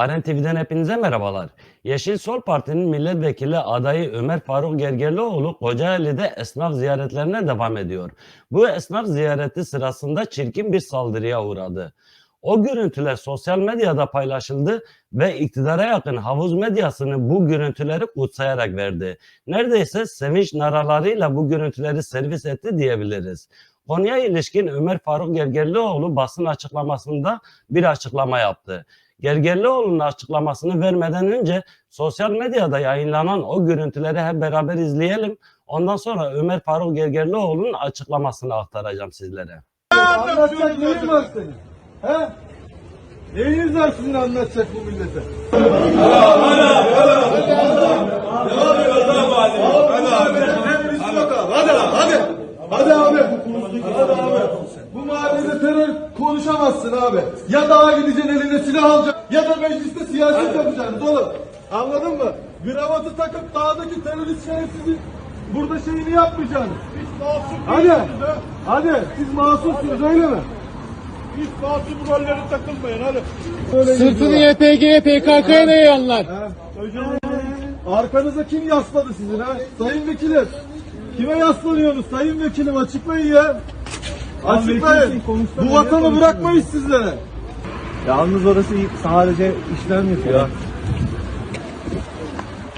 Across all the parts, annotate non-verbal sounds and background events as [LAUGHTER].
Aren TV'den hepinize merhabalar. Yeşil Sol Parti'nin milletvekili adayı Ömer Faruk Gergerlioğlu Kocaeli'de esnaf ziyaretlerine devam ediyor. Bu esnaf ziyareti sırasında çirkin bir saldırıya uğradı. O görüntüler sosyal medyada paylaşıldı ve iktidara yakın havuz medyasını bu görüntüleri kutsayarak verdi. Neredeyse sevinç naralarıyla bu görüntüleri servis etti diyebiliriz. Konuya ilişkin Ömer Faruk Gergerlioğlu basın açıklamasında bir açıklama yaptı. Gergerlioğlu'nun açıklamasını vermeden önce sosyal medyada yayınlanan o görüntüleri hep beraber izleyelim. Ondan sonra Ömer Faruk Gergerlioğlu'nun açıklamasını aktaracağım sizlere. Anlatacak neyin var senin? He? Neyiniz var sizin anlatacak bu millete? Hadi hadi. Hadi abi. Hadi abi. Bu mahallede terör konuşamazsın abi. Ya dağa gideceksin eline silah alacaksın ya da mecliste siyaset yapacaksın oğlum. Anladın mı? Gravatı takıp dağdaki terörist şerefsizin burada şeyini yapmayacaksın. Hadi. Hadi. Siz masumsunuz öyle mi? Hiç masum rollere takılmayın hadi. Sırtını gidiyorlar. YPG'ye PKK'ya dayanlar. Ha? Arkanıza kim yasladı sizin ha? Sayın vekilim. Kime yaslanıyorsunuz sayın vekilim açıklayın ya. Açıklayın. Bu vatanı bırakmayız sizlere. Yalnız orası sadece işlem yapıyor.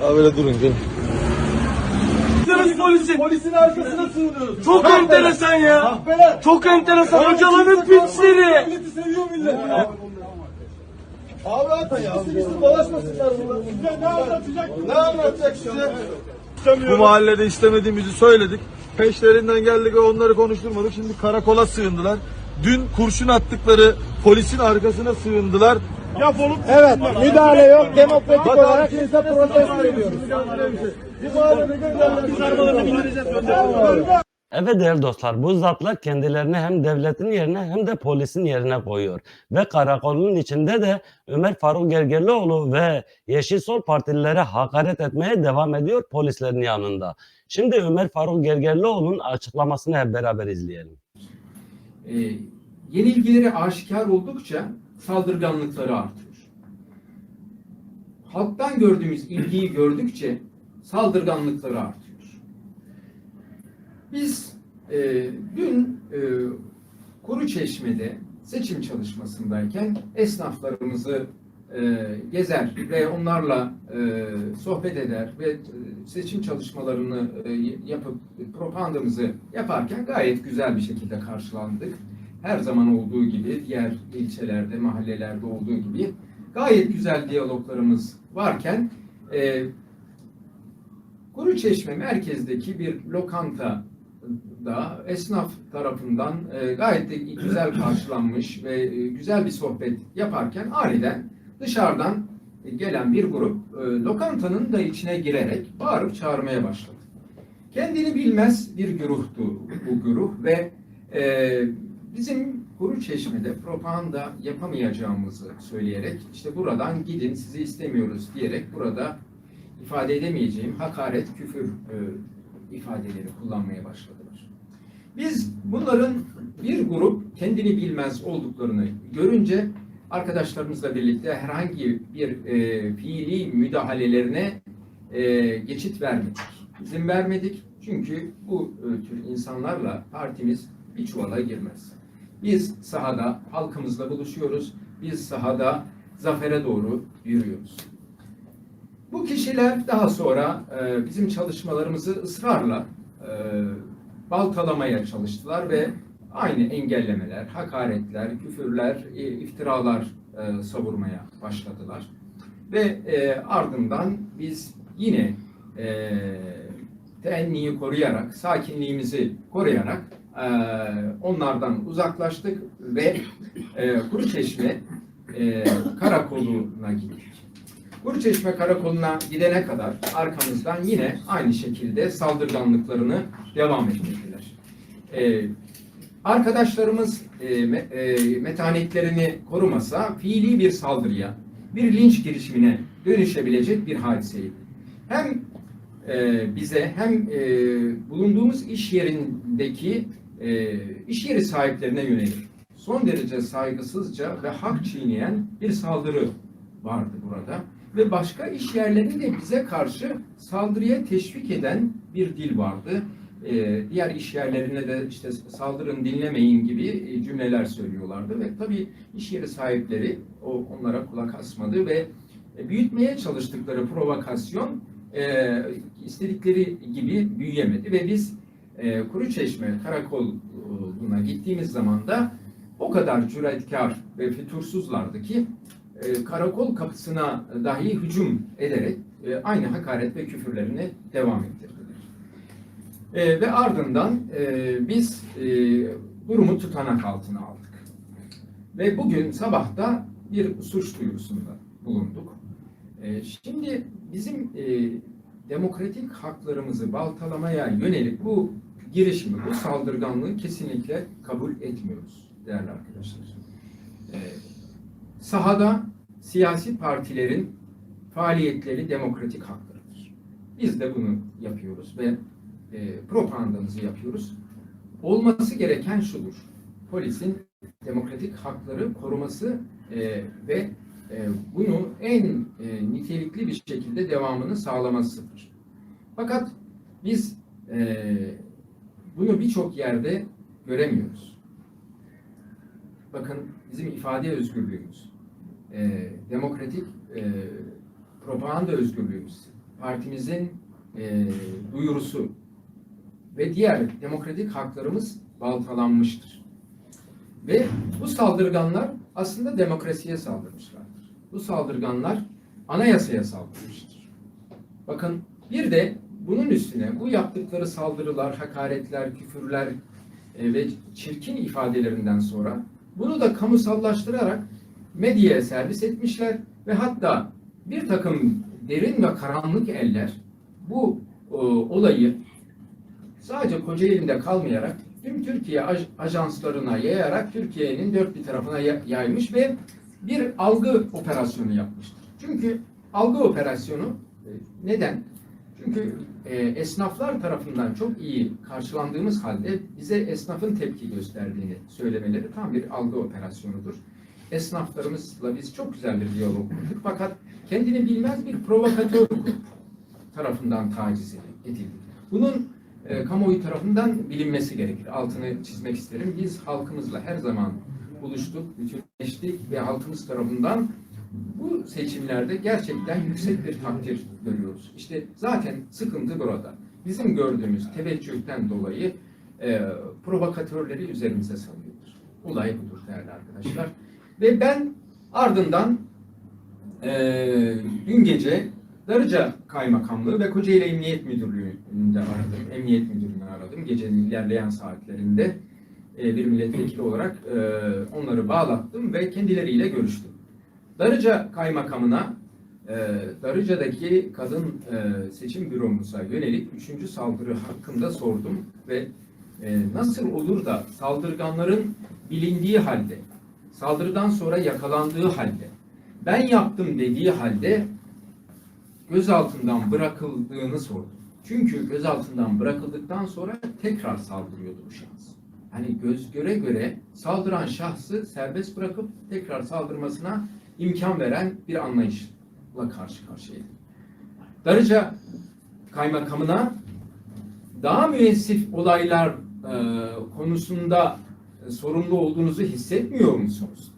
Ha böyle durun gelin. polisin. Polisin arkasına sığınıyoruz. Çok Kahpeler. enteresan ya. Kahpeler. Çok enteresan hocaların piçleri. Milleti seviyor millet ya. Abi at ya. Sıkıştır dolaşmasınlar burada. Ne anlatacak? Ne anlatacak size? Bu mahallede istemediğimizi söyledik. Peşlerinden geldik ve onları konuşturmadık. Şimdi karakola sığındılar. Dün kurşun attıkları polisin arkasına sığındılar. Evet, müdahale yok. Demokratik Bak olarak de protesto ediyoruz. Gönderdik. Evet değerli dostlar bu zatlar kendilerini hem devletin yerine hem de polisin yerine koyuyor. Ve karakolun içinde de Ömer Faruk Gergerlioğlu ve Yeşil Sol Partililere hakaret etmeye devam ediyor polislerin yanında. Şimdi Ömer Faruk Gergerlioğlu'nun açıklamasını hep beraber izleyelim. e, yenilgileri aşikar oldukça saldırganlıkları artıyor. Halktan gördüğümüz ilgiyi gördükçe saldırganlıkları artıyor. Biz e, dün e, Kuruçeşme'de seçim çalışmasındayken esnaflarımızı e, gezer ve onlarla e, sohbet eder ve e, seçim çalışmalarını e, yapıp propagandamızı yaparken gayet güzel bir şekilde karşılandık. Her zaman olduğu gibi diğer ilçelerde, mahallelerde olduğu gibi gayet güzel diyaloglarımız varken e, Kuruçeşme merkezdeki bir lokanta da esnaf tarafından e, gayet de güzel karşılanmış ve e, güzel bir sohbet yaparken aniden dışarıdan gelen bir grup e, lokantanın da içine girerek bağırıp çağırmaya başladı. Kendini bilmez bir güruhtu bu güruh ve e, bizim Kuru Çeşme'de propaganda yapamayacağımızı söyleyerek işte buradan gidin sizi istemiyoruz diyerek burada ifade edemeyeceğim hakaret, küfür e, ifadeleri kullanmaya başladılar. Biz bunların bir grup kendini bilmez olduklarını görünce arkadaşlarımızla birlikte herhangi bir e, fiili müdahalelerine e, geçit vermedik. İzin vermedik çünkü bu e, tür insanlarla partimiz bir çuvala girmez. Biz sahada halkımızla buluşuyoruz. Biz sahada zafere doğru yürüyoruz. Bu kişiler daha sonra e, bizim çalışmalarımızı ısrarla e, baltalamaya çalıştılar ve aynı engellemeler, hakaretler, küfürler, e, iftiralar e, savurmaya başladılar. Ve e, ardından biz yine e, teenniyi koruyarak, sakinliğimizi koruyarak e, onlardan uzaklaştık ve e, Kuruçeşme e, karakoluna gittik. Kuruçeşme Karakolu'na gidene kadar arkamızdan yine aynı şekilde saldırganlıklarını devam ettirdiler. Ee, arkadaşlarımız e, me- e, metanetlerini korumasa fiili bir saldırıya, bir linç girişimine dönüşebilecek bir hadiseydi. Hem e, bize hem e, bulunduğumuz iş yerindeki e, iş yeri sahiplerine yönelik son derece saygısızca ve hak çiğneyen bir saldırı vardı burada. Ve başka iş yerlerinde bize karşı saldırıya teşvik eden bir dil vardı. Ee, diğer iş yerlerine de işte saldırın dinlemeyin gibi e, cümleler söylüyorlardı ve tabii iş yeri sahipleri o onlara kulak asmadı ve e, büyütmeye çalıştıkları provokasyon e, istedikleri gibi büyüyemedi ve biz e, Kuruçeşme Karakolu'na gittiğimiz zaman da o kadar cüretkar ve fütursuzlardı ki e, karakol kapısına dahi hücum ederek e, aynı hakaret ve küfürlerini devam ettirdiler. E, ve ardından biz durumu tutanak altına aldık. Ve bugün sabah da bir suç duyurusunda bulunduk. Şimdi bizim demokratik haklarımızı baltalamaya yönelik bu girişimi, bu saldırganlığı kesinlikle kabul etmiyoruz değerli arkadaşlar. E, sahada siyasi partilerin faaliyetleri demokratik haklarıdır. Biz de bunu yapıyoruz ve e, propagandamızı yapıyoruz. Olması gereken şudur. Polisin demokratik hakları koruması e, ve e, bunu en e, nitelikli bir şekilde devamını sağlamasıdır. Fakat biz e, bunu birçok yerde göremiyoruz. Bakın bizim ifade özgürlüğümüz, e, demokratik e, propaganda özgürlüğümüz, partimizin e, duyurusu ve diğer demokratik haklarımız baltalanmıştır. Ve bu saldırganlar aslında demokrasiye saldırmışlardır. Bu saldırganlar anayasaya saldırmıştır. Bakın bir de bunun üstüne bu yaptıkları saldırılar, hakaretler, küfürler e, ve çirkin ifadelerinden sonra bunu da kamusallaştırarak medyaya servis etmişler ve hatta bir takım derin ve karanlık eller bu e, olayı sadece Kocaeli'nde kalmayarak tüm Türkiye aj- ajanslarına yayarak Türkiye'nin dört bir tarafına ya- yaymış ve bir algı operasyonu yapmıştır. Çünkü algı operasyonu e, neden? Çünkü e, esnaflar tarafından çok iyi karşılandığımız halde bize esnafın tepki gösterdiğini söylemeleri tam bir algı operasyonudur. Esnaflarımızla biz çok güzel bir diyalog kurduk fakat kendini bilmez bir provokatör tarafından taciz edildi. Bunun e, kamuoyu tarafından bilinmesi gerekir. Altını çizmek isterim. Biz halkımızla her zaman buluştuk, bütünleştik ve halkımız tarafından bu seçimlerde gerçekten yüksek bir takdir görüyoruz. İşte zaten sıkıntı burada. Bizim gördüğümüz teveccühten dolayı e, provokatörleri üzerimize salıyorlar. Olay budur değerli arkadaşlar. Ve ben ardından e, dün gece Darıca Kaymakamlığı ve Kocaeli Emniyet Müdürlüğü'nde aradım. Emniyet Müdürlüğü'nü aradım. Gecenin ilerleyen saatlerinde e, bir milletvekili olarak e, onları bağlattım ve kendileriyle görüştüm. Darıca Kaymakamına e, Darıca'daki kadın e, seçim büromuza yönelik üçüncü saldırı hakkında sordum ve e, nasıl olur da saldırganların bilindiği halde, saldırıdan sonra yakalandığı halde, ben yaptım dediği halde gözaltından bırakıldığını sordum. Çünkü gözaltından bırakıldıktan sonra tekrar saldırıyordu bu şahıs. Hani göz göre göre saldıran şahsı serbest bırakıp tekrar saldırmasına imkan veren bir anlayışla karşı karşıyaydı. Darıca kaymakamına daha müessif olaylar e, konusunda sorumlu olduğunuzu hissetmiyor musunuz?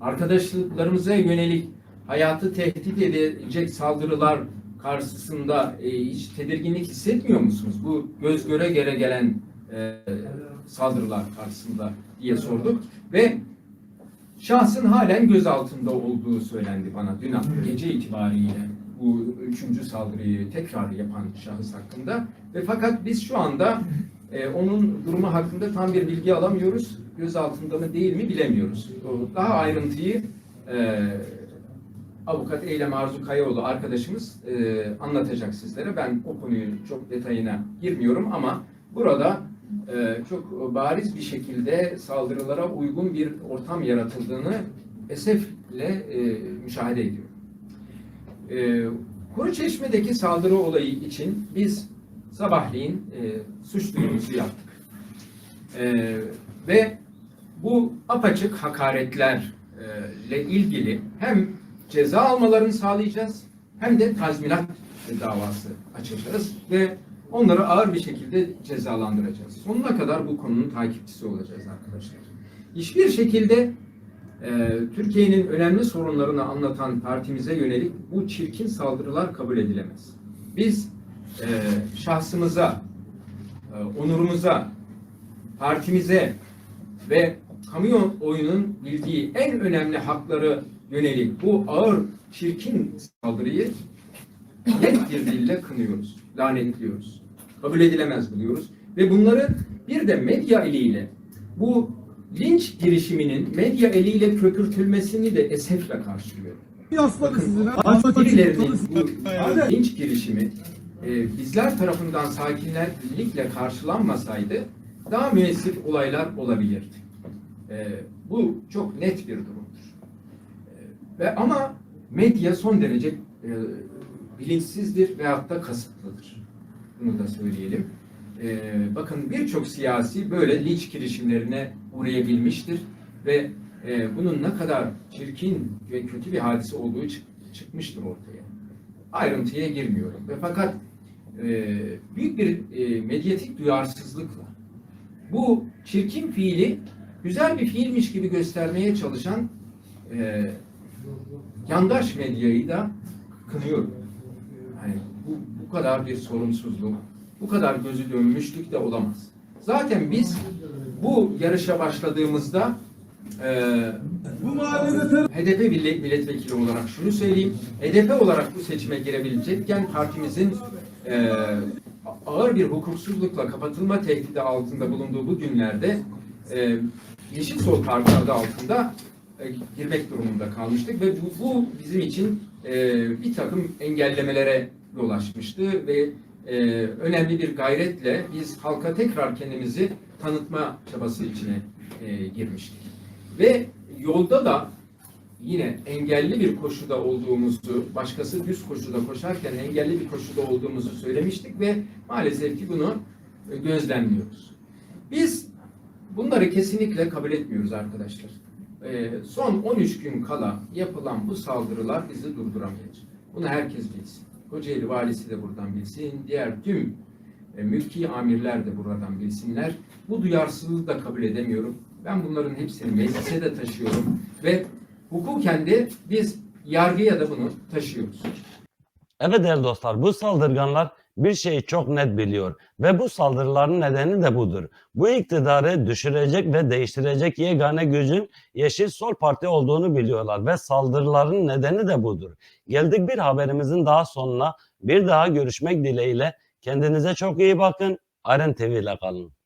Arkadaşlıklarımıza yönelik hayatı tehdit edecek saldırılar karşısında e, hiç tedirginlik hissetmiyor musunuz? Bu göz göre göre gelen e, saldırılar karşısında diye sorduk ve şahsın halen gözaltında olduğu söylendi bana dün gece itibariyle bu üçüncü saldırıyı tekrar yapan şahıs hakkında ve fakat biz şu anda [LAUGHS] e, onun durumu hakkında tam bir bilgi alamıyoruz. Gözaltında mı değil mi bilemiyoruz. Daha ayrıntıyı e, avukat Eylem Arzu Kayaoğlu arkadaşımız e, anlatacak sizlere. Ben o konuyu çok detayına girmiyorum ama burada çok bariz bir şekilde saldırılara uygun bir ortam yaratıldığını esefle e, müşahede ediyorum. E, Kuruçeşme'deki saldırı olayı için biz sabahleyin e, suç duyurusu yaptık. E, ve bu apaçık hakaretlerle ilgili hem ceza almalarını sağlayacağız hem de tazminat davası açacağız ve onları ağır bir şekilde cezalandıracağız. Sonuna kadar bu konunun takipçisi olacağız arkadaşlar. Hiçbir şekilde e, Türkiye'nin önemli sorunlarını anlatan partimize yönelik bu çirkin saldırılar kabul edilemez. Biz e, şahsımıza, e, onurumuza, partimize ve kamuoyunun bildiği en önemli hakları yönelik bu ağır, çirkin saldırıyı net bir dille kınıyoruz, lanetliyoruz. Kabul edilemez buluyoruz. Ve bunları bir de medya eliyle bu linç girişiminin medya eliyle köpürtülmesini de esefle ha. Bakın birilerinin bu linç girişimi e, bizler tarafından sakinlerlikle karşılanmasaydı daha müessir olaylar olabilirdi. E, bu çok net bir durumdur. E, ve ama medya son derece e, bilinçsizdir veyahut da kasıtlıdır. Bunu da söyleyelim. E, bakın birçok siyasi böyle linç girişimlerine uğrayabilmiştir ve e, bunun ne kadar çirkin ve kötü bir hadise olduğu çık- çıkmıştır ortaya. Ayrıntıya girmiyorum. Ve fakat e, büyük bir e, medyatik duyarsızlıkla bu çirkin fiili güzel bir fiilmiş gibi göstermeye çalışan e, yandaş medyayı da kınıyorum. Yani bu, bu kadar bir sorumsuzluk, bu kadar gözü dönmüşlük de olamaz. Zaten biz bu yarışa başladığımızda e, Bu mahallede HDP millet- milletvekili olarak şunu söyleyeyim. HDP olarak bu seçime girebilecekken partimizin e, ağır bir hukuksuzlukla kapatılma tehdidi altında bulunduğu bu günlerde e, Yeşil Sol Parti adı altında e, girmek durumunda kalmıştık ve bu, bu bizim için e, bir takım engellemelere yol açmıştı ve e, önemli bir gayretle biz halka tekrar kendimizi tanıtma çabası içine e, girmiştik. Ve yolda da yine engelli bir koşuda olduğumuzu, başkası düz koşuda koşarken engelli bir koşuda olduğumuzu söylemiştik ve maalesef ki bunu gözlemliyoruz. Biz bunları kesinlikle kabul etmiyoruz arkadaşlar. E, son 13 gün kala yapılan bu saldırılar bizi durduramayacak. Bunu herkes bilsin. Kocaeli valisi de buradan bilsin, diğer tüm e, mülki amirler de buradan bilsinler. Bu duyarsızlığı da kabul edemiyorum. Ben bunların hepsini meclise de taşıyorum ve hukuken de biz yargıya da bunu taşıyoruz. Evet değerli dostlar bu saldırganlar bir şeyi çok net biliyor ve bu saldırıların nedeni de budur. Bu iktidarı düşürecek ve değiştirecek yegane gücün Yeşil Sol Parti olduğunu biliyorlar ve saldırıların nedeni de budur. Geldik bir haberimizin daha sonuna bir daha görüşmek dileğiyle kendinize çok iyi bakın. Aren TV ile kalın.